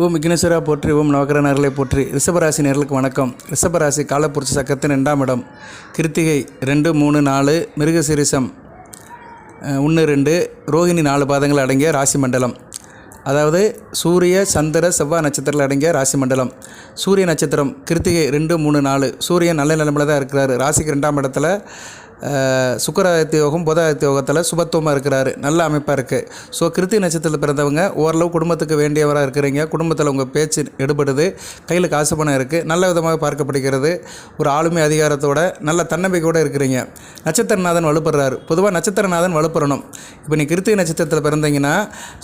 ஓம் விக்னேஸ்வரா போற்றி ஓம் நவகிரகணர்களை போற்றி. ரிஷபராசி நேர்களுக்கு வணக்கம். ரிஷபராசி காலப்புருஷ சக்கரத்தின் ரெண்டாம் இடம். கிருத்திகை ரெண்டு மூணு நாலு மிருகசிரிசம் ஒன்று ரெண்டு ரோஹிணி நாலு பாதங்கள் அடங்கிய ராசி மண்டலம். அதாவது சூரிய சந்திர செவ்வாய் நட்சத்திரத்தில் அடங்கிய ராசி மண்டலம். சூரிய நட்சத்திரம் கிருத்திகை ரெண்டு மூணு நாலு. சூரியன் நல்ல நிலமில் தான் இருக்கிறாரு. ராசிக்கு ரெண்டாம் இடத்துல அஹ், யோகம் புதாதித்ய யோகத்தில் சுபத்துவமாக இருக்கிறாரு. நல்ல அமைப்பாக இருக்குது ஸோ கிருத்தி நட்சத்திரத்தில் பிறந்தவங்க ஓரளவு குடும்பத்துக்கு வேண்டியவராக இருக்கிறீங்க. குடும்பத்தில் உங்கள் பேச்சு எடுபடுது. கையில் காசு பணம் இருக்குது நல்ல விதமாக பார்க்கப்படுகிறது. ஒரு ஆளுமை அதிகாரத்தோட நல்ல தன்னம்பிக்கையோடு இருக்கிறீங்க. நட்சத்திரநாதன் வலுப்படுறாரு. பொதுவாக நட்சத்திரநாதன் வலுப்பெறணும். இப்போ நீ கிருத்திகை நட்சத்திரத்தில் பிறந்தீங்கன்னா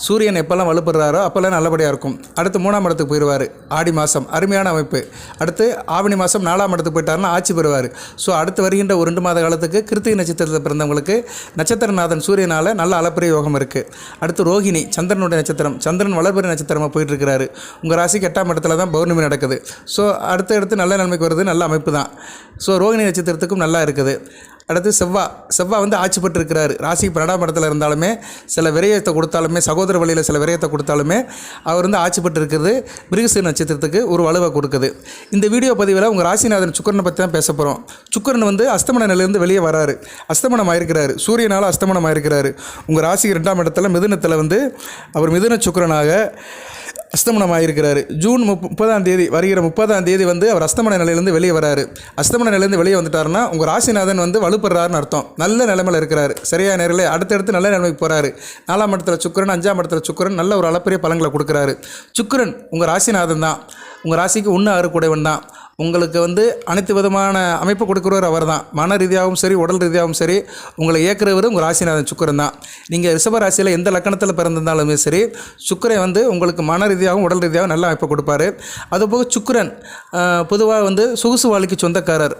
சூரியன் எப்போல்லாம் வலுப்படுறாரோ அப்போல்லாம் நல்லபடியாக இருக்கும். அடுத்து மூணாம் இடத்துக்கு போயிடுவார் ஆடி மாதம் அருமையான அமைப்பு. அடுத்து ஆவணி மாதம் நாலாம் இடத்துக்கு போயிட்டாருன்னா ஆட்சி பெறுவார். ஸோ அடுத்து வருகின்ற ஒரு ரெண்டு மாத காலத்துக்கு கிருத்திகை நட்சத்திரத்தில் பிறந்தவங்களுக்கு நட்சத்திரநாதன் சூரியனால் நல்ல அளப்பரிய யோகம் இருக்குது அடுத்து ரோகிணி சந்திரனுடைய நட்சத்திரம் சந்திரன் வளர்பிறை நட்சத்திரமாக போயிட்டுருக்கிறாரு. உங்கள் ராசிக்கு எட்டாம் இடத்துல தான் பௌர்ணமி நடக்குது. ஸோ அடுத்து அடுத்து நல்ல நன்மைக்கு வருது நல்ல அமைப்பு தான். ஸோ ரோஹிணி நட்சத்திரத்துக்கும் நல்லா இருக்குது. அடுத்து செவ்வா செவ்வா வந்து ஆட்சி பெற்றிருக்கிறார் ராசிக்கு பன்னெண்டாம் இடத்துல இருந்தாலுமே சில விரயத்தை கொடுத்தாலுமே சகோதர வழியில் சில விரயத்தை கொடுத்தாலுமே அவர் வந்து ஆட்சி பெற்றிருக்கிறது நட்சத்திரத்துக்கு ஒரு வலுவை கொடுக்குது. இந்த வீடியோ பதிவில் உங்கள் ராசிநாதன் சுக்கரனை பற்றி தான் பேச போகிறோம் சுக்கரன் வந்து அஸ்தமன நிலையிலேருந்து வெளியே வராரு. அஸ்தமனம் ஆயிருக்கிறாரு சூரியனால் அஸ்தமனம் ஆயிருக்கிறாரு உங்கள் ராசிக்கு ரெண்டாம் இடத்துல மிதுனத்தில் வந்து அவர் மிதுன சுக்கரனாக அஸ்தமனம் ஆகியிருக்கிறாரு ஜூன் முப் முப்பதாம் தேதி வருகிற முப்பதாம் தேதி வந்து அவர் அஸ்தமன நிலையிலேருந்து வெளியே வராரு. அஸ்தமன நிலையிலேருந்து வெளியே வந்துட்டாருன்னா உங்கள் ராசிநாதன் வந்து வலுப்படுறாருன்னு அர்த்தம். நல்ல நிலைமையில் இருக்கிறாரு. சரியா நேரில் அடுத்தடுத்து நல்ல நிலைமைக்கு போகிறாரு நாலாம் இடத்துல சுக்கிரன் அஞ்சாம் இடத்துல சுக்கிரன் நல்ல ஒரு அளப்பரிய பலங்களை கொடுக்குறாரு. சுக்கரன் உங்கள் ராசிநாதன் தான். உங்கள் ராசிக்கு ஒன்று ஆறு தான். உங்களுக்கு வந்து அனைத்து விதமான அமைப்பு கொடுக்குறவர் அவர் தான் மன ரீதியாகவும் சரி உடல் ரீதியாகவும் சரி உங்களை இயக்குறவர் உங்கள் ராசிநாதன் சுக்கரன் தான். நீங்கள் ரிஷப ராசியில் எந்த லக்கணத்தில் பிறந்திருந்தாலுமே சரி சுக்கரன் வந்து உங்களுக்கு மன ரீதியாகவும் உடல் ரீதியாகவும் நல்ல அமைப்பு கொடுப்பாரு. அதுபோக சுக்கரன் பொதுவாக வந்து சொகுசு வாழ்க்கை சொந்தக்காரர்.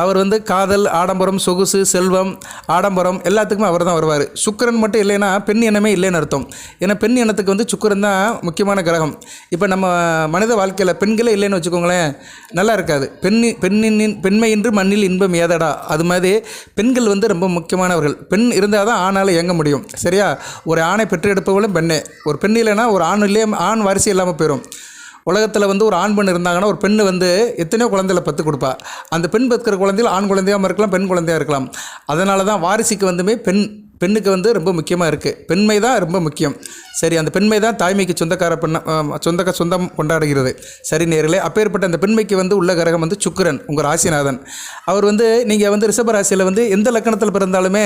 அவர் வந்து காதல் ஆடம்பரம் சொகுசு செல்வம் ஆடம்பரம் எல்லாத்துக்குமே அவர் தான் வருவார். சுக்கிரன் மட்டும் இல்லைன்னா பெண் இனமே இல்லைன்னு அர்த்தம். ஏன்னா பெண் இனத்துக்கு வந்து சுக்கரன் தான் முக்கியமான கிரகம். இப்போ நம்ம மனித வாழ்க்கையில் பெண்களே இல்லைன்னு வச்சுக்கோங்களேன் நல்லா இருக்காது. பெண் பெண்ணின் பெண்மையின்றி மண்ணில் இன்பம் ஏதடா? அது மாதிரி பெண்கள் வந்து ரொம்ப முக்கியமானவர்கள். பெண் இருந்தால் தான் ஆணால் இயங்க முடியும். சரியா? ஒரு ஆணை பெற்றெடுப்பவளும் பெண்ணே. ஒரு பெண் இல்லைன்னா ஒரு ஆண் இல்லையே ஆண் வாரிசு இல்லாமல் போயிடும் உலகத்தில் வந்து ஒரு ஆண் பெண் இருந்தாங்கன்னா ஒரு பெண் வந்து எத்தனையோ குழந்தைகளை பத்து கொடுப்பா. அந்த பெண் பெற்றுக்கிற குழந்தைகள் ஆண் குழந்தையாகவும் இருக்கலாம் பெண் குழந்தையாக இருக்கலாம். அதனால தான் வாரிசுக்கு வந்துமே பெண் பெண்ணுக்கு வந்து ரொம்ப முக்கியமாக இருக்குது பெண்மை தான் ரொம்ப முக்கியம். சரி அந்த பெண்மை தான் தாய்மைக்கு சொந்தக்கார பெண்ண சொந்தக்க சொந்தம் கொண்டாடுகிறது. சரி நேர்களே அப்பேற்பட்ட அந்த பெண்மைக்கு வந்து உள்ள கிரகம் வந்து சுக்கிரன் உங்கள் ராசிநாதன். அவர் வந்து நீங்கள் வந்து ரிஷப ராசியில் வந்து எந்த லக்கணத்தில் பிறந்தாலுமே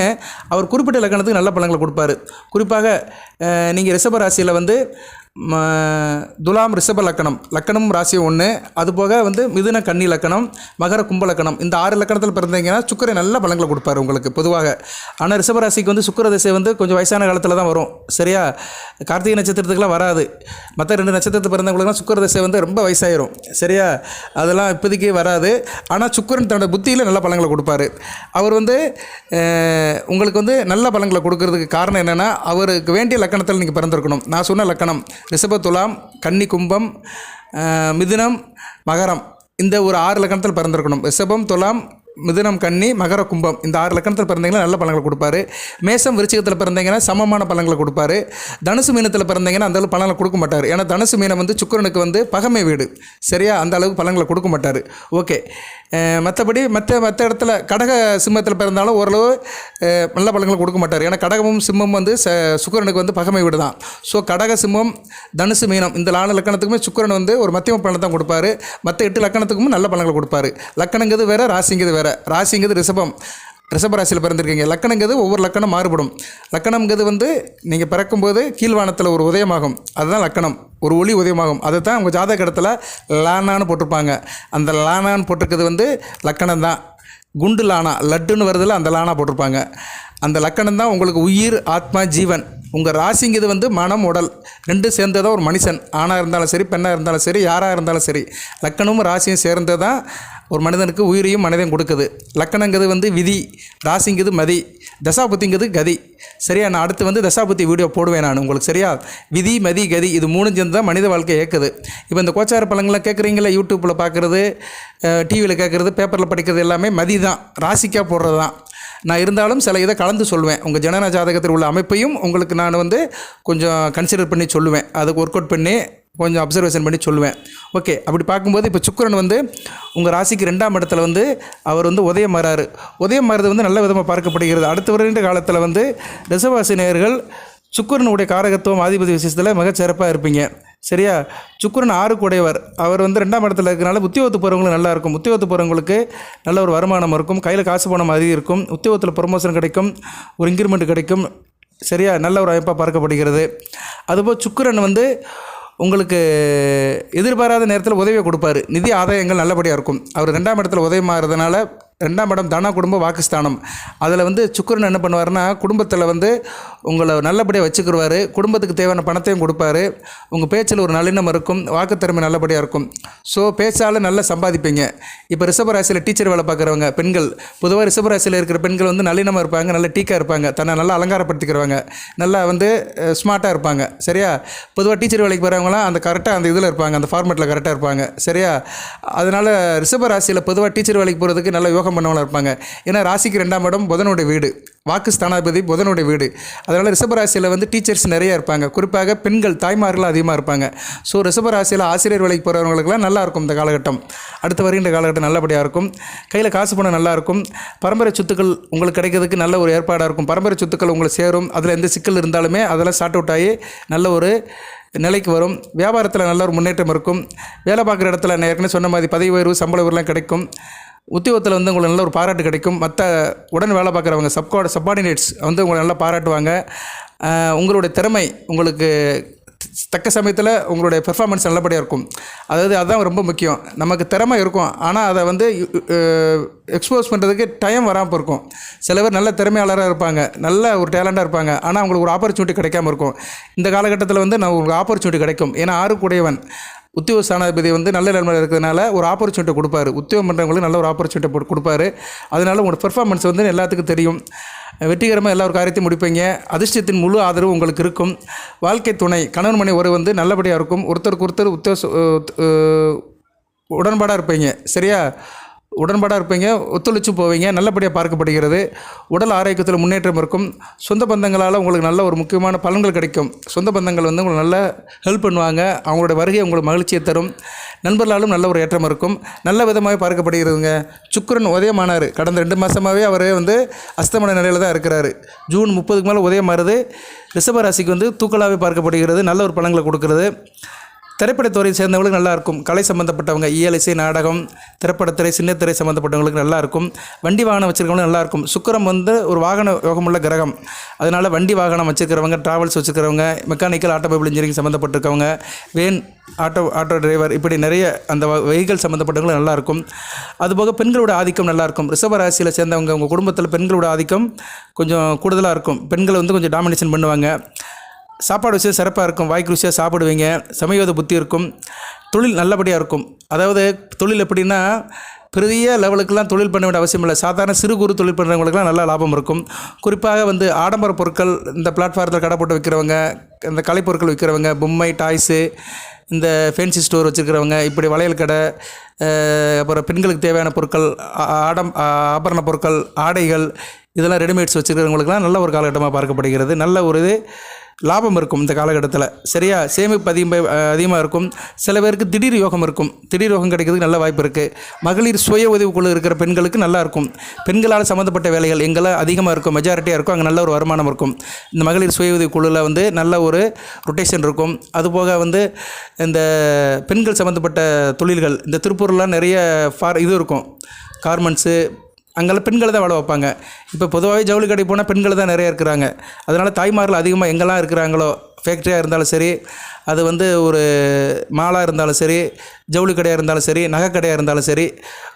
அவர் குறிப்பிட்ட லக்கணத்துக்கு நல்ல பலன்களை கொடுப்பாரு. குறிப்பாக நீங்கள் ரிஷப ராசியில் வந்து துலாம் ரிஷப லக்கணம். லக்கணம் ராசி ஒன்று அதுபோக வந்து மிதுன கன்னி லக்கணம் மகர கும்ப லக்கணம். இந்த ஆறு லக்கணத்தில் பிறந்தீங்கன்னா சுக்கரை நல்ல பலங்களை கொடுப்பாரு உங்களுக்கு பொதுவாக. ஆனால் ரிஷப ராசிக்கு வந்து சுக்கர திசை வந்து கொஞ்சம் வயசான காலத்தில் தான் வரும். சரியா? கார்த்திகை நட்சத்திரத்துக்குலாம் வராது. மற்ற ரெண்டு நட்சத்திரத்தில் பிறந்தவங்களுக்குலாம் சுக்கிர திசை வந்து ரொம்ப வயசாயிரும். சரியா? அதெல்லாம் இப்போதைக்கு வராது. ஆனால் சுக்கரன் தன்னோட புத்தியில் நல்ல பலங்களை கொடுப்பாரு. அவர் வந்து உங்களுக்கு வந்து நல்ல பலங்களை கொடுக்கறதுக்கு காரணம் என்னென்னா அவருக்கு வேண்டிய லக்கணத்தில் நீங்கள் பிறந்திருக்கணும். நான் சொன்ன லக்கணம் ரிஷபத்துலாம் கன்னி கும்பம் மிதுனம் மகரம். இந்த ஒரு ஆறு லக்கணத்தில் பிறந்திருக்கணும். ரிஷபம் துலாம் மிதுனம் கன்னி மகர கும்பம். இந்த ஆறு லக்கணத்தில் பிறந்தீங்கன்னா நல்ல பழங்களை கொடுப்பாரு. மேசம் விருச்சிகத்தில் பிறந்தீங்கன்னா சமமான பழங்களை கொடுப்பாரு. தனுசு மீனத்தில் பிறந்தீங்கன்னா அந்த அளவு பலன்களை கொடுக்க மாட்டார். ஏன்னா தனுசு மீனம் வந்து சுக்கிரனுக்கு வந்து பகமை வீடு. சரியா? அந்த அளவுக்கு பழங்களை கொடுக்க மாட்டார். ஓகே. மற்றபடி மற்ற மற்ற இடத்துல கடக சிம்மத்தில் பிறந்தாலும் ஓரளவு நல்ல பலன்களை கொடுக்க மாட்டார். ஏன்னா கடகமும் சிம்மம் வந்து ச சுக்கிரனுக்கு வந்து பகமை வீடு தான். ஸோ கடக சிம்மம் தனுசு மீனம் இந்த நாலு லக்கணத்துக்குமே சுக்கரன் வந்து ஒரு மத்தியம பலனை தான் கொடுப்பாரு. மற்ற எட்டு லக்கணத்துக்கும் நல்ல பழங்களை கொடுப்பாரு. லக்கணங்கிறது வேறு ராசிங்கிறது வேறு. ராசிங்கிறது ரிஷபம். ரிஷப ராசியில் பிறந்திருக்கீங்க. லக்கணங்கிறது ஒவ்வொரு லக்கணம் மாறுபடும். லக்கணங்கிறது வந்து நீங்கள் பிறக்கும்போது கீழ்வானத்தில் ஒரு உதயமாகும். அதுதான் லக்கணம். ஒரு ஒளி உதயமாகும். அதை தான் உங்கள் ஜாதக இடத்துல லானான்னு போட்டிருப்பாங்க. அந்த லானான்னு போட்டிருக்கிறது வந்து லக்கணம் தான் குண்டு லானா லட்டுன்னு வருதில் அந்த லானா போட்டிருப்பாங்க. அந்த லக்கணம் தான் உங்களுக்கு உயிர் ஆத்மா ஜீவன். உங்கள் ராசிங்கிறது வந்து மனம் உடல். ரெண்டும் சேர்ந்தது தான் ஒரு மனுஷன். ஆணாக இருந்தாலும் சரி பெண்ணாக இருந்தாலும் சரி யாராக இருந்தாலும் சரி. லக்கணமும் ராசியும் சேர்ந்தது தான் ஒரு மனிதனுக்கு உயிரையும் மனிதன் கொடுக்குது. லக்கணங்கிறது வந்து விதி ராசிங்கிறது மதி தசாபுத்திங்கிறது கதி. சரியா? நான் அடுத்து வந்து தசாபுத்தி வீடியோ போடுவேன் நான் உங்களுக்கு சரியா? விதி மதி கதி இது மூணு சேர்ந்து தான் மனித வாழ்க்கை ஏற்குது இப்போ இந்த கோச்சார பழங்களை கேட்குறீங்களா யூடியூப்பில் பார்க்குறது டிவியில் கேட்குறது பேப்பரில் படிக்கிறது எல்லாமே மதி தான் ராசிக்காக போடுறது தான். நான் இருந்தாலும் சில இதை கலந்து சொல்லுவேன் உங்கள் ஜனன ஜாதகத்தில் உள்ள அமைப்பையும் உங்களுக்கு நான் வந்து கொஞ்சம் கன்சிடர் பண்ணி சொல்லுவேன். அதுக்கு ஒர்க் அவுட் பண்ணி கொஞ்சம் அப்சர்வேஷன் பண்ணி சொல்லுவேன். ஓகே அப்படி பார்க்கும்போது இப்போ சுக்கரன் வந்து உங்கள் ராசிக்கு ரெண்டாம் இடத்துல வந்து அவர் வந்து உதயம் மாறாரு. உதயம் மாறுறது வந்து நல்ல விதமாக பார்க்கப்படுகிறது. அடுத்து வருகின்ற காலத்தில் வந்து ரிசவாசி நேயர்கள் சுக்கரனுடைய காரகத்துவம் ஆதிபதி விசேஷத்தில் மிகச்சிறப்பாக இருப்பீங்க. சரியா? சுக்குரன் ஆறு கூடையவர் அவர் வந்து ரெண்டாம் இடத்துல இருக்கிறனால உத்தியோகத்து போகிறவங்களுக்கு நல்லா இருக்கும். உத்தியோகத்து போகிறவங்களுக்கு நல்ல ஒரு வருமானம் இருக்கும். கையில் காசு போன மாதிரி இருக்கும். உத்தியோகத்தில் ப்ரொமோஷன் கிடைக்கும். ஒரு இன்க்ரிமெண்ட் கிடைக்கும். சரியா? நல்ல ஒரு அமைப்பாக பார்க்கப்படுகிறது. அதுபோல் சுக்கிரன் வந்து உங்களுக்கு எதிர்பாராத நேரத்தில் உதவியை கொடுப்பாரு. நிதி ஆதாயங்கள் நல்லபடியாக இருக்கும். அவர் ரெண்டாம் இடத்துல உதவி மாறுறதுனால ரெண்டாம் இடம் தன குடும்ப வாக்குஸ்தானம். அதில் வந்து சுக்கரன் என்ன பண்ணுவாருன்னா குடும்பத்தில் வந்து உங்களை நல்லபடியாக வச்சுக்கிடுவார் குடும்பத்துக்கு தேவையான பணத்தையும் கொடுப்பாரு உங்கள் பேச்சில் ஒரு நல்லிணம் இருக்கும் வாக்குத்திறமை நல்லபடியாக இருக்கும். ஸோ பேச்சால் நல்லா சம்பாதிப்பீங்க. இப்போ ரிஷபராசியில் டீச்சர் வேலை பார்க்குறவங்க பெண்கள் பொதுவாக ரிஷபராசியில் இருக்கிற பெண்கள் வந்து நல்லினமாக இருப்பாங்க நல்ல டீக்காக இருப்பாங்க தன்னை நல்லா அலங்காரப்படுத்திக்கிறவங்க நல்லா வந்து ஸ்மார்ட்டாக இருப்பாங்க. சரியா? பொதுவாக டீச்சர் வேலைக்கு போகிறவங்களாம் அந்த கரெக்டாக அந்த இதில் இருப்பாங்க அந்த ஃபார்மேட்டில் கரெக்டாக இருப்பாங்க. சரியா? அதனால் ரிஷபராசியில் பொதுவாக டீச்சர் வேலைக்கு போகிறதுக்கு நல்ல யோகம் பண்ணவங்களா இருப்பாங்க. ஏன்னா ராசிக்கு ரெண்டாம் இடம் புதனுடைய வீடு. வாக்கு ஸ்தானாதிபதி புதனுடைய வீடு. அதனால் ரிஷபராசியில் வந்து டீச்சர்ஸ் நிறைய இருப்பாங்க. குறிப்பாக பெண்கள் தாய்மார்கள் அதிகமாக இருப்பாங்க. ஸோ ரிஷபராசியில் ஆசிரியர் வேலைக்கு போகிறவங்களுக்குலாம் நல்லா இருக்கும் இந்த காலகட்டம். அடுத்து வருகின்ற காலகட்டம் நல்லபடியாக இருக்கும். கையில் காசு பணம் நல்லா இருக்கும். பரம்பரை சொத்துக்கள் உங்களுக்கு கிடைக்கிறதுக்கு நல்ல ஒரு ஏற்பாடாக இருக்கும். பரம்பரை சொத்துக்கள் உங்களுக்கு சேரும். அதில் எந்த சிக்கல் இருந்தாலுமே அதெல்லாம் சார்ட் அவுட் ஆகி நல்ல ஒரு நிலைக்கு வரும். வியாபாரத்தில் நல்ல ஒரு முன்னேற்றம் இருக்கும். வேலை பார்க்குற இடத்துல நான் ஏற்கனவே சொன்ன மாதிரி பதவி உயர்வு சம்பள உயர்வுலாம் கிடைக்கும். உத்தியோகத்தில் வந்து உங்களுக்கு நல்ல ஒரு பாராட்டு கிடைக்கும். மற்ற உடன் வேலை பார்க்குறவங்க சப்கார்டு சப்பார்டினேட்ஸ் வந்து உங்களை நல்லா பாராட்டுவாங்க. உங்களுடைய திறமை உங்களுக்கு தக்க சமயத்தில் உங்களுடைய பெர்ஃபார்மன்ஸ் நல்லபடியாக இருக்கும். அதாவது அதுதான் ரொம்ப முக்கியம். நமக்கு திறமை இருக்கும். ஆனால் அதை வந்து எக்ஸ்போஸ் பண்ணுறதுக்கு டைம் வராமல் இருக்கும். சில பேர் நல்ல திறமையாளராக இருப்பாங்க. நல்ல ஒரு டேலண்ட்டாக இருப்பாங்க. ஆனால் அவங்களுக்கு ஒரு ஆப்பர்ச்சுனிட்டி கிடைக்காம இருக்கும். இந்த காலகட்டத்தில் வந்து நான் உங்களுக்கு ஆப்பர்ச்சுனிட்டி கிடைக்கும். ஏன்னா ஆறு கூடையவன் ஸ்தானாதிபதி வந்து நல்ல நிலைமையில் இருக்கிறதுனால ஒரு ஆப்பர்ச்சுனிட்டி கொடுப்பாரு. உத்தியோகம் பண்ணுறவங்களுக்கு நல்ல ஒரு ஆப்பர்ச்சுனிட்டி போட்டு கொடுப்பாரு. அதனால உங்களோட பெர்ஃபார்மன்ஸ் வந்து எல்லாத்துக்கும் தெரியும். வெற்றிகரமாக எல்லா ஒரு காரியத்தையும் முடிப்பீங்க. அதிர்ஷ்டத்தின் முழு ஆதரவு உங்களுக்கு இருக்கும். வாழ்க்கை துணை கணவன் மனை உறவு வந்து நல்லபடியாக இருக்கும். ஒருத்தருக்கு ஒருத்தர் உத்தியோக உடன்பாடாக இருப்பீங்க. சரியா? உடன்பாடாக இருப்பீங்க ஒத்துழைச்சு போவீங்க நல்லபடியாக பார்க்கப்படுகிறது. உடல் ஆரோக்கியத்தில் முன்னேற்றம் இருக்கும். சொந்த பந்தங்களால் உங்களுக்கு நல்ல ஒரு முக்கியமான பலன்கள் கிடைக்கும். சொந்த பந்தங்கள் வந்து உங்களுக்கு நல்ல ஹெல்ப் பண்ணுவாங்க. அவங்களோட வருகை உங்களுக்கு மகிழ்ச்சியை தரும். நண்பர்களாலும் நல்ல ஒரு ஏற்றம் இருக்கும். நல்ல விதமாக பார்க்கப்படுகிறதுங்க. சுக்கரன் உதயமானார். கடந்த ரெண்டு மாதமாகவே அவர் வந்து அஸ்தமன நிலையில் தான் இருக்கிறாரு. ஜூன் முப்பதுக்கு மேலே உதயமாறுது ரிஷபராசிக்கு வந்து தூக்கலாகவே பார்க்கப்படுகிறது. நல்ல ஒரு பலன்களை கொடுக்குறது. திரைப்படத்துறை சேர்ந்தவங்களுக்கு நல்லாயிருக்கும். கலை சம்மந்தப்பட்டவங்க இயல் இசை நாடகம் திரைப்படத்துறை சின்னத்திரை சம்மந்தப்பட்டவங்களுக்கு நல்லா இருக்கும் வண்டி வாகனம் வச்சுருக்கவங்களும் நல்லா இருக்கும் சுக்கிரம் வந்து ஒரு வாகன யோகமுள்ள கிரகம். அதனால் வண்டி வாகனம் வச்சுருக்கிறவங்க ட்ராவல்ஸ் வச்சுருக்கிறவங்க மெக்கானிக்கல் ஆட்டோமொபைல் இன்ஜினியரிங் சம்மந்தப்பட்டிருக்கவங்க வேன் ஆட்டோ ஆட்டோ டிரைவர் இப்படி நிறைய அந்த வெஹிக்கல் சம்மந்தப்பட்டவங்களும் நல்லாயிருக்கும். அதுபோக பெண்களோட ஆதிக்கம் நல்லா இருக்கும் ராசியில் சேர்ந்தவங்க உங்கள் குடும்பத்தில் பெண்களோட ஆதிக்கம் கொஞ்சம் கூடுதலாக இருக்கும். பெண்களை வந்து கொஞ்சம் டாமினேஷன் பண்ணுவாங்க. சாப்பாடு விஷயம் சிறப்பாக இருக்கும் வாய்க்கு ருசியாக சாப்பிடுவீங்க சமயோத புத்தி இருக்கும் தொழில் நல்லபடியாக இருக்கும். அதாவது தொழில் எப்படின்னா பெரிய லெவலுக்கெல்லாம் தொழில் பண்ண வேண்டிய அவசியம் இல்லை சாதாரண சிறு குறு தொழில் பண்ணுறவங்களுக்குலாம் நல்ல லாபம் இருக்கும். குறிப்பாக வந்து ஆடம்பர பொருட்கள் இந்த பிளாட்ஃபாரத்தில் கடை போட்டு விற்கிறவங்க இந்த கலைப்பொருட்கள் விற்கிறவங்க பொம்மை டாய்ஸு இந்த ஃபேன்சி ஸ்டோர் வச்சுருக்கிறவங்க இப்படி வளையல் கடை அப்புறம் பெண்களுக்கு தேவையான பொருட்கள் ஆடம் ஆபரண பொருட்கள் ஆடைகள் இதெல்லாம் ரெடிமேட்ஸ் வச்சுருக்கிறவங்களுக்குலாம் நல்ல ஒரு காலகட்டமாக பார்க்கப்படுகிறது. நல்ல ஒரு இது லாபம் இருக்கும் இந்த காலகட்டத்தில். சரியா? சேமிப்பு அதிகம் அதிகமாக இருக்கும். சில பேருக்கு திடீர் யோகம் இருக்கும். திடீர் யோகம் கிடைக்கிறதுக்கு நல்ல வாய்ப்பு இருக்குது மகளிர் சுய உதவிக்குழு இருக்கிற பெண்களுக்கு நல்லா இருக்கும். பெண்களால் சம்மந்தப்பட்ட வேலைகள் எங்கெல்லாம் அதிகமாக இருக்கும் மெஜாரிட்டியாக இருக்கும் அங்கே நல்ல ஒரு வருமானம் இருக்கும். இந்த மகளிர் சுய உதவிக்குழுவில் வந்து நல்ல ஒரு ரொட்டேஷன் இருக்கும். அதுபோக வந்து இந்த பெண்கள் சம்மந்தப்பட்ட தொழில்கள் இந்த திருப்பூர்லாம் நிறைய ஃபார் இது இருக்கும். கார்மெண்ட்ஸு அங்கெல்லாம் பெண்களை தான் வேலை வைப்பாங்க. இப்போ பொதுவாகவே ஜவுளி கடை போனால் பெண்கள் தான் நிறைய இருக்கிறாங்க. அதனால் தாய்மார்கள் அதிகமாக எங்கெல்லாம் இருக்கிறாங்களோ ஃபேக்ட்ரியாக இருந்தாலும் சரி அது வந்து ஒரு மாலாக இருந்தாலும் சரி ஜவுளி கடையாக இருந்தாலும் சரி நகை கடையாக இருந்தாலும் சரி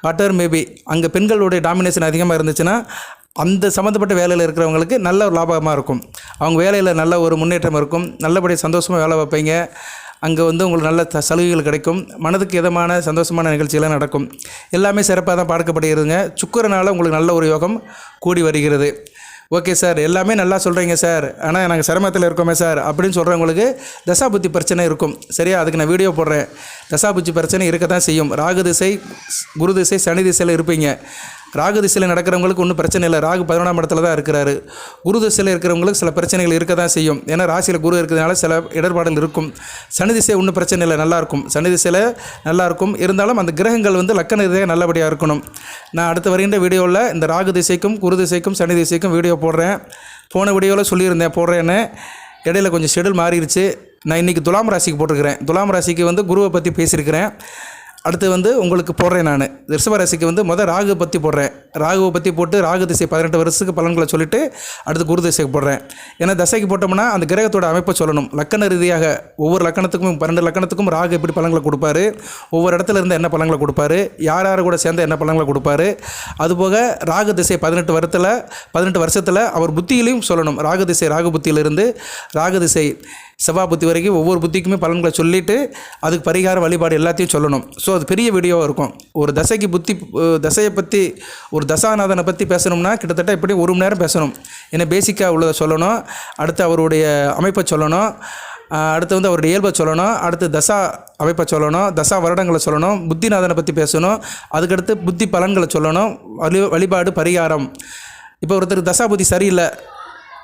வாட்டர் மேபி அங்கே பெண்களுடைய டாமினேஷன் அதிகமாக இருந்துச்சுன்னா அந்த சம்மந்தப்பட்ட வேலையில் இருக்கிறவங்களுக்கு நல்ல ஒரு லாபமாக இருக்கும். அவங்க வேலையில் நல்ல ஒரு முன்னேற்றம் இருக்கும். நல்லபடியாக சந்தோஷமாக வேலை வைப்பீங்க. அங்கே வந்து உங்களுக்கு நல்ல சலுகைகள் கிடைக்கும். மனதுக்கு இதமான சந்தோஷமான நிகழ்ச்சிகள்லாம் நடக்கும். எல்லாமே சிறப்பாக தான் பார்க்கப்படுகிறதுங்க. சுக்கரனால் உங்களுக்கு நல்ல ஒரு யோகம் கூடி வருகிறது. ஓகே சார் எல்லாமே நல்லா சொல்கிறீங்க சார். ஆனால் நாங்கள் சிரமத்தில் இருக்கோமே சார். அப்படின்னு சொல்கிறவங்களுக்கு தசாபுத்தி பிரச்சனை இருக்கும். சரியா? அதுக்கு நான் வீடியோ போடுறேன். தசாபுத்தி பிரச்சனை இருக்க தான் செய்யும். ராகு திசை குரு திசை சனி திசையில் இருப்பீங்க. ராகு திசையில் நடக்கிறவங்களுக்கு ஒன்றும் பிரச்சனை இல்லை. ராகு பதினொன்றாம் இடத்துல தான் இருக்கிறாரு. குரு திசையில் இருக்கிறவங்களுக்கு சில பிரச்சனைகள் இருக்க தான் செய்யும். ஏன்னா ராசியில் குரு இருக்கிறதுனால சில இடர்பாடுகள் இருக்கும். சனி திசை ஒன்றும் பிரச்சனை இல்லை. நல்லாயிருக்கும் சனி திசையில் நல்லாயிருக்கும் இருந்தாலும் அந்த கிரகங்கள் வந்து லக்கண திசையாக நல்லபடியாக இருக்கணும். நான் அடுத்து வருகின்ற வீடியோவில் இந்த ராகு திசைக்கும் குரு திசைக்கும் சனி திசைக்கும் வீடியோ போடுறேன். போன வீடியோவில் சொல்லியிருந்தேன். போடுறேன்னு. இடையில கொஞ்சம் ஷெடியூல் மாறிடுச்சு. நான் இன்றைக்கி துலாம் ராசிக்கு போட்டிருக்கிறேன். துலாம் ராசிக்கு வந்து குருவை பற்றி பேசியிருக்கிறேன். அடுத்து வந்து உங்களுக்கு போடுறேன் நான். ரிஷப ராசிக்கு வந்து மொதல் ராகு பற்றி போடுறேன். ராகுவை பற்றி போட்டு ராகு திசை பதினெட்டு வருஷத்துக்கு பலன்களை சொல்லிவிட்டு அடுத்து குரு திசைக்கு போடுறேன். ஏன்னா தசைக்கு போட்டோம்னா அந்த கிரகத்தோட அமைப்பை சொல்லணும். லக்கண ரீதியாக ஒவ்வொரு லக்கணத்துக்கும் பன்னெண்டு லக்கணத்துக்கும் ராகு எப்படி பலன்களை கொடுப்பாரு? ஒவ்வொரு இடத்துல இருந்து என்ன பலன்களை கொடுப்பாரு? யார் யார் கூட சேர்ந்து என்ன பலன்களை கொடுப்பாரு? அதுபோக ராகு திசை பதினெட்டு வருத்தில் பதினெட்டு வருஷத்தில் அவர் புத்தியிலையும் சொல்லணும். ராகு திசை ராகு புத்தியிலிருந்து ராகு திசை செவ்வாய் புத்தி வரைக்கும் ஒவ்வொரு புத்திக்குமே பலன்களை சொல்லிவிட்டு அதுக்கு பரிகார வழிபாடு எல்லாத்தையும் சொல்லணும். ஸோ அது பெரிய வீடியோவாக இருக்கும். ஒரு தசைக்கு புத்தி தசையை பற்றி ஒரு தசாநாதனை பற்றி பேசணும்னா கிட்டத்தட்ட இப்படி ஒரு மணி நேரம் பேசணும். ஏன்னா பேசிக்காக உள்ளதை சொல்லணும். அடுத்து அவருடைய அமைப்பை சொல்லணும். அடுத்து வந்து அவருடைய இயல்பை சொல்லணும். அடுத்து தசா அமைப்பை சொல்லணும். தசா வருடங்களை சொல்லணும். புத்திநாதனை பற்றி பேசணும். அதுக்கடுத்து புத்தி பலன்களை சொல்லணும். வழி வழிபாடு பரிகாரம். இப்போ ஒருத்தருக்கு தசா புத்தி சரியில்லை.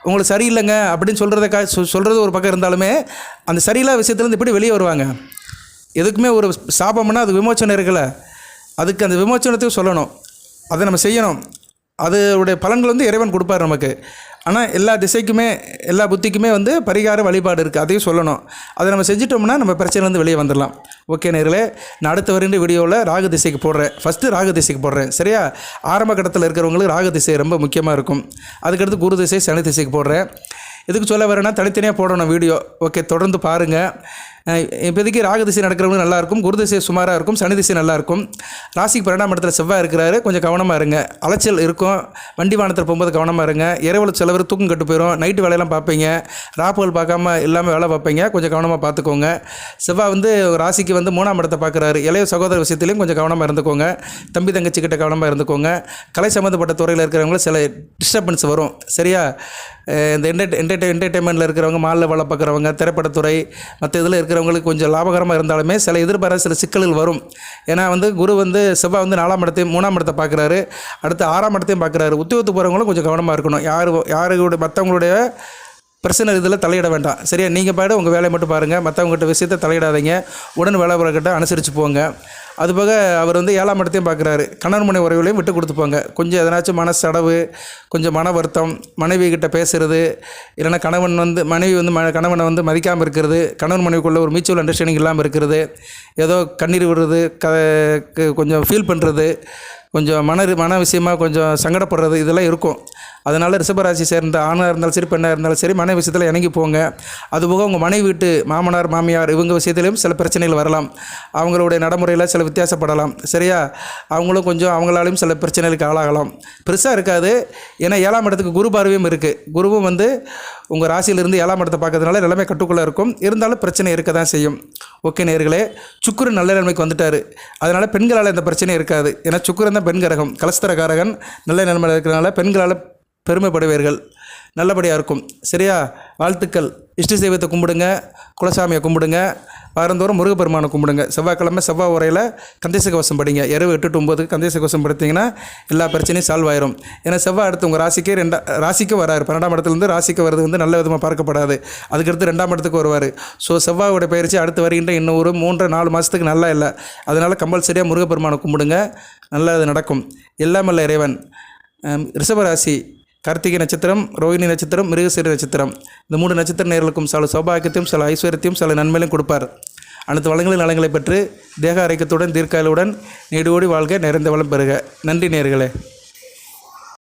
உங்களுக்கு சரியில்லைங்க அப்படின்னு சொல்கிறத சொல்கிறது ஒரு பக்கம் இருந்தாலுமே அந்த சரியில்லாத விஷயத்துலேருந்து எப்படி வெளியே வருவாங்க. எதுக்குமே ஒரு சாபம்னா அது விமோச்சனம் இருக்குல்ல. அதுக்கு அந்த விமோச்சனத்தையும் சொல்லணும். அதை நம்ம செய்யணும். அதோடைய பலன்கள் வந்து இறைவன் கொடுப்பார் நமக்கு. ஆனால் எல்லா திசைக்குமே எல்லா புத்திக்குமே வந்து பரிகார வழிபாடு இருக்குது அதையும் சொல்லணும். அதை நம்ம செஞ்சிட்டோம்னா நம்ம பிரச்சனைலேருந்து வெளியே வந்துடலாம். ஓகே நேர்களே நான் அடுத்த வருகின்ற வீடியோவில் ராகு திசைக்கு போடுறேன். ஃபஸ்ட்டு ராகு திசைக்கு போடுறேன். சரியா? ஆரம்ப கட்டத்தில் இருக்கிறவங்களுக்கு ராகு திசை ரொம்ப முக்கியமாக இருக்கும். அதுக்கடுத்து குரு திசை சனி திசைக்கு போடுறேன். எதுக்கு சொல்ல வரேன்னா தனித்தனியாக போடணும் வீடியோ. ஓகே தொடர்ந்து பாருங்கள் இப்போதைக்கு ராகதிசை நடக்கிறவங்க நல்லாயிருக்கும். குரு திசை சுமாராக இருக்கும். சனி திசை நல்லாயிருக்கும். ராசிக்கு பன்னெண்டாம் இடத்துல செவ்வாய் இருக்கிறாரு. கொஞ்சம் கவனமாக இருங்க. அலைச்சல் இருக்கும். வண்டி வாகனத்தில் போகும்போது கவனமாக இருங்க. இரவில் சில பேர் தூக்கம் கட்டு போயிடும் நைட்டு வேலையெல்லாம் பார்ப்பீங்க. ராப்புகள் பார்க்காம இல்லாமல் வேலை பார்ப்பீங்க. கொஞ்சம் கவனமாக பார்த்துக்கோங்க. செவ்வாய் வந்து ராசிக்கு வந்து மூணாம் இடத்தை பார்க்குறாரு. இளைய சகோதர விஷயத்துலையும் கொஞ்சம் கவனமாக இருந்துக்கோங்க. தம்பி தங்கச்சி கிட்ட கவனமாக இருந்துக்கோங்க. கலை சம்மந்தப்பட்ட துறையில் இருக்கிறவங்களும் சில டிஸ்டர்பன்ஸ் வரும். சரியா? இந்த என்டர்டை என்டர்டெயின்மெண்ட்டில் என்டர்டைன்மெண்ட்டில் இருக்கிறவங்க மாலில் வேலை பார்க்குறவங்க திரைப்படத்துறை மற்ற இதில் இருக்கிற இருக்கிறவங்களுக்கு கொஞ்சம் லாபகரமாக இருந்தாலுமே சில எதிர்பாராத சில சிக்கல்கள் வரும். ஏன்னா வந்து குரு வந்து செவ்வாய் வந்து நாலாம் இடத்தையும் மூணாம் இடத்தை பார்க்குறாரு. அடுத்து ஆறாம் இடத்தையும் பார்க்குறாரு. உத்தியோகத்துக்கு போகிறவங்களும் கொஞ்சம் கவனமாக இருக்கணும். யார் யாருடைய மற்றவங்களுடைய பிரச்சனை இதில் தலையிட வேண்டாம். சரியா? நீங்கள் பாடு உங்கள் வேலையை மட்டும் பாருங்கள் மற்றவங்ககிட்ட விஷயத்தை தலையிடாதீங்க. உடன் வேலை கிட்ட அனுசரித்து போங்க அதுபோக அவர் வந்து ஏழாம் இடத்தையும் பார்க்குறாரு. கணவன் மனை உறவுகளையும் விட்டு கொடுத்து போங்க. கொஞ்சம் எதனாச்சும் மனசடவு கொஞ்சம் மன வருத்தம் மனைவி கிட்ட பேசுறது இல்லைன்னா கணவன் வந்து மனைவி வந்து ம கணவனை வந்து மதிக்காமல் இருக்கிறது கணவன் மனைவிக்குள்ள ஒரு மியூச்சுவல் அண்டர்ஸ்டாண்டிங் இல்லாமல் இருக்கிறது ஏதோ கண்ணீர் விடுறது க க- கொஞ்சம் ஃபீல் பண்ணுறது கொஞ்சம் மன மன விஷயமாக கொஞ்சம் சங்கடப்படுறது இதெல்லாம் இருக்கும். அதனால் ரிஷபராசி சேர்ந்த ஆணாக இருந்தாலும் சரி பெண்ணாக இருந்தாலும் சரி மனைவி விஷயத்தில் இணங்கி போங்க. அதுபோக உங்கள் மனைவி வீட்டு மாமனார் மாமியார் இவங்க விஷயத்திலையும் சில பிரச்சனைகள் வரலாம். அவங்களுடைய நடைமுறையில் சில வித்தியாசப்படலாம். சரியா? அவங்களும் கொஞ்சம் அவங்களாலையும் சில பிரச்சனைகளுக்கு ஆளாகலாம். பெருசாக இருக்காது. ஏன்னா ஏழாம் இடத்துக்கு குரு பார்வையும் இருக்குது குருவும் வந்து உங்கள் ராசியிலிருந்து ஏழாம் இடத்தை பார்க்கறதுனால எல்லாமே கட்டுக்குள்ளே இருக்கும். இருந்தாலும் பிரச்சனை இருக்க தான் செய்யும். ஓகே நேர்களே சுக்குரன் நல்ல நிலைமைக்கு வந்துட்டார். அதனால் பெண்களால் எந்த பிரச்சனையும் இருக்காது. ஏன்னா சுக்குரன் தான் பெண் கிரகம். கலஸ்தரகாரகன் நல்ல நிலைமையில் இருக்கிறனால பெண்களால் பெருமைப்படுவீர்கள். நல்லபடியாக இருக்கும். சரியா? வாழ்த்துக்கள். இஷ்ட தெய்வத்தை கும்பிடுங்க. குலசாமியை கும்பிடுங்க. வாரந்தோறும் முருகப்பெருமானை கும்பிடுங்க. செவ்வாய்க்கிழமை செவ்வாய் உரையில் கந்தேச கவசம் படிங்க. இரவு எட்டு to ஒம்பது கந்தேச கவசம் படுத்திங்கன்னா எல்லா பிரச்சனையும் சால்வ் ஆயிரும். ஏன்னா செவ்வாய் அடுத்து உங்கள் ராசிக்கே ரெண்டா ராசிக்கு வராரு. பன்னெண்டாம் இடத்துலேருந்து ராசிக்கு வர்றது வந்து நல்ல விதமாக பார்க்கப்படாது. அதுக்கடுத்து ரெண்டாம் இடத்துக்கு வருவார். ஸோ செவ்வாயோட பயிற்சி அடுத்து வருகின்ற இன்னும் ஒரு மூன்று நாலு மாதத்துக்கு நல்லா இல்லை. அதனால் கம்பல்சரியாக முருகப்பெருமானை கும்பிடுங்க. நல்லது நடக்கும். எல்லாமல்ல இறைவன். ரிஷபராசி. கார்த்திகை நட்சத்திரம் ரோஹிணி நட்சத்திரம் மிருகசீர நட்சத்திரம். இந்த மூன்று நட்சத்திர நேர்களுக்கும் சில சௌபாகியத்தையும் சில ஐஸ்வர்யத்தையும் சில நன்மையிலும் கொடுப்பார். அனைத்து வளங்களின் நலங்களை பெற்று தேக ஆரோக்கியத்துடன் தீர்க்காயலுடன் நீடோடி வாழ்க நிறைந்த வளம் பெறுக. நன்றி நேர்களே.